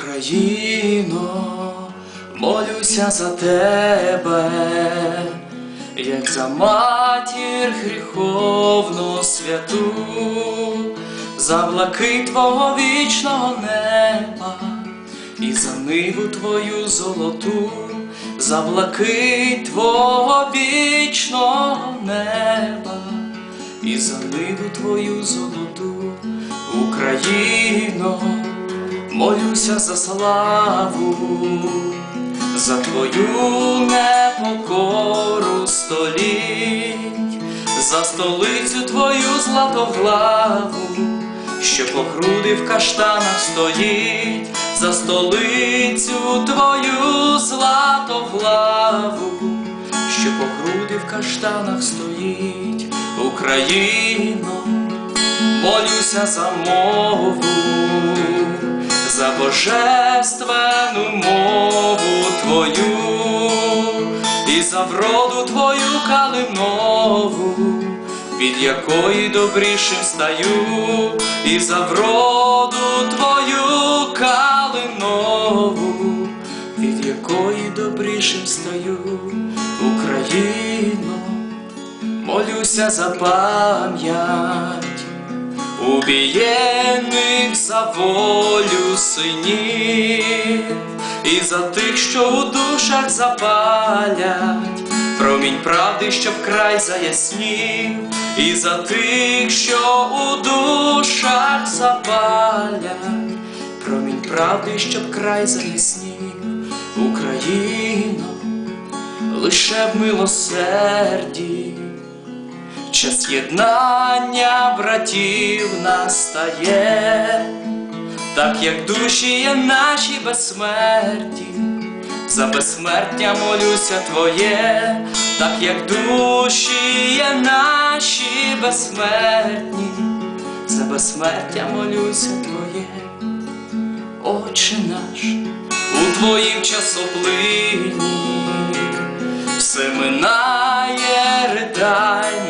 Україно, молюся за тебе, як за матір гріховну святу, за блакит твого вічного неба і за ниву твою золоту, за блакит твого вічного неба, і за ниву твою золоту, Україно, молюся за славу, за твою непокору століть, за столицю твою златоглаву, що по груди в каштанах стоїть, за столицю твою златоглаву, що по груди в каштанах стоїть, Україно, молюся за мову, божественну мову твою і за вроду твою калинову, від якої добрішим стаю, і за вроду твою калинову, від якої добрішим стаю, Україно, молюся за пам'ять убієних за волю синів, і за тих, що у душах запалять, промінь правди, що вкрай заяснів, і за тих, що у душах запалять, промінь правди, що вкрай заяснів, Україно, лише в милосерді. Час єднання братів настає, так як душі є наші безсмерті, за безсмертя молюся Твоє, так як душі є наші безсмертні, за безсмертя молюся Твоє, Отче наш, у Твоїм часоплині все минає, ридай,